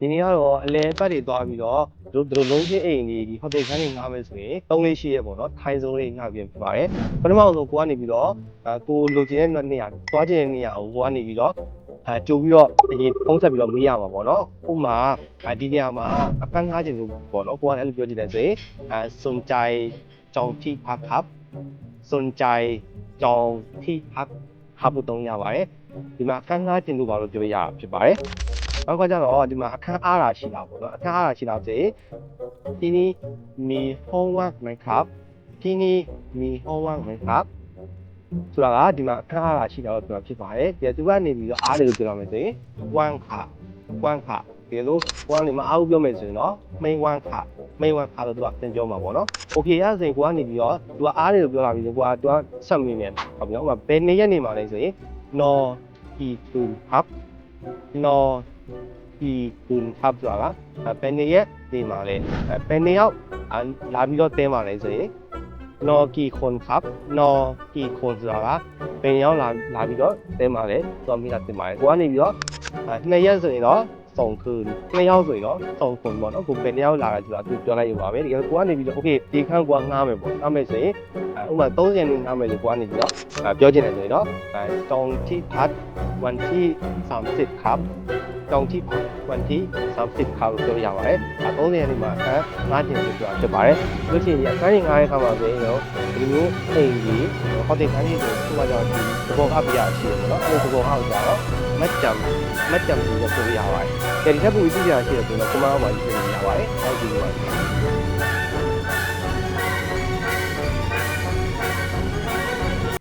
ဒီနေ့ကတော့အလဲပတ်တွေသွားပြီးတော့တို့တို့လုံးချင်းအိမ်ကြီးဟိုတယ်ခန်းတွေငှားမယ်ဆိုရင်၃လေးရှိရပေါ့နော်ထိုင်းစုံလေးငှားပြင်ပြပါတယ်ပထမဆုံးကိုကနေပြီးတော့ကိုလိုချင်တဲ့နေရာသွားချင်တဲ့နေရာကိုကိုကနေပြီးတော့အဲကြိုပြီးတော့အရင်ဖုံးဆက်ပြီးတော့မေးရမှာပေါ့နော်ဥမာဒီနေရာမှာအပန်းငှားချင်လို့ပေါ့နော်ကိုကလည်းအဲ့လိုပြောချင်တယ်ဆိုရင်အဲစုံကြိုင်ကြောင်တိဖတ်ဖတ်စုံကြိုင်ကြောင်တိဖတ်ဟာဖို့တုံးရပါတယ်ဒီမှာအခန်းငှားတင်လို့ပါလို့ပြောရဖြစ်ပါတယ် နောက်ကကျတော့ဒီမှာအခန်းအားတာရှိတာပေါ့နော်အခန်းအားတာရှိတာဆိုရင်ဒီနေ့မီ homework makeup ဒီနေ့မီ homework makeup ဆိုတာကဒီမှာအခန်းအားတာရှိတာကိုပြောဖြစ်ပါတယ်ဒီသူကနေပြီးတော့အားတယ်လို့ပြောရမယ်ဆိုရင်1ခါ1ခါဒီလို1နေမှာအားကိုပြောမယ်ဆိုရင်တော့ main 1ခါ main 1ခါလို့သူကသင်ပြောမှာပေါ့နော် okay ရဆိုရင်ကိုကနေပြီးတော့သူကအားတယ်လို့ပြောလာပြီးဆိုကိုကသူကဆက်မင်းနေဟုတ်ပြီနော်ဟိုဘယ်နေရက်နေမှာလဲဆိုရင် no he to up no ဒီကိုထားပြတာကဘယ်နေရက်ဒီမှာလဲဘယ်နေရောက်လာပြီးတော့တင်းပါလဲဆိုရင်နော်ကီခွန်ခပ်နော်ကီခွန်ဆိုတာကဘယ်ရောက်လာလာပြီးတော့တင်းပါလဲသွားမိတာတင်ပါတယ်ကိုကနေပြီးတော့နှစ်ရက်ဆိုရင်တော့ စုံคืนနှစ်ယောက်ဆိုရင်တော့စုံခွန်ပေါ့နော်ကိုဘယ်နေရောက်လာတာဆိုတာသူပြောလိုက်ရပါပဲဒီကကိုကနေပြီးတော့ okay ဒီခန်းကိုကငားမယ်ပေါ့ငားမယ်ဆိုရင်အဲဥပမာ30နှစ်ငားမယ်လို့ကိုကနေပြီးတော့အဲပြောချင်တယ်ဆိုရင်တော့အဲတောင်ที่พักวันที่30ครับ တောင်ထိวันที่30ခါလို့ပြောရပါတယ်။အဲ30ရက်နေ့မှာအခန်း၅ကျင်လို့ပြောဖြစ်ပါတယ်။လို့ရှိရင်အခန်းကြီး၅ရက်ခါမှာဆိုရင်တော့ဒီမျိုးအိမ်ကြီးဟိုတယ်ခန်းကြီးဆိုသူကကြောင့်ဒီသဘောအပ်ပြရရှိတယ်ပေါ့နော်။အဲဒီသဘောအောက်ကြတော့ မတ်တမ်မတ်တမ်လို့ဆိုရရပါတယ်။ဒါဒီထက်ပိုပြီးသိကြရရှိတယ်ဆိုတော့ကမားမှာရေးပြရပါတယ်။ဟုတ်ပြီပါ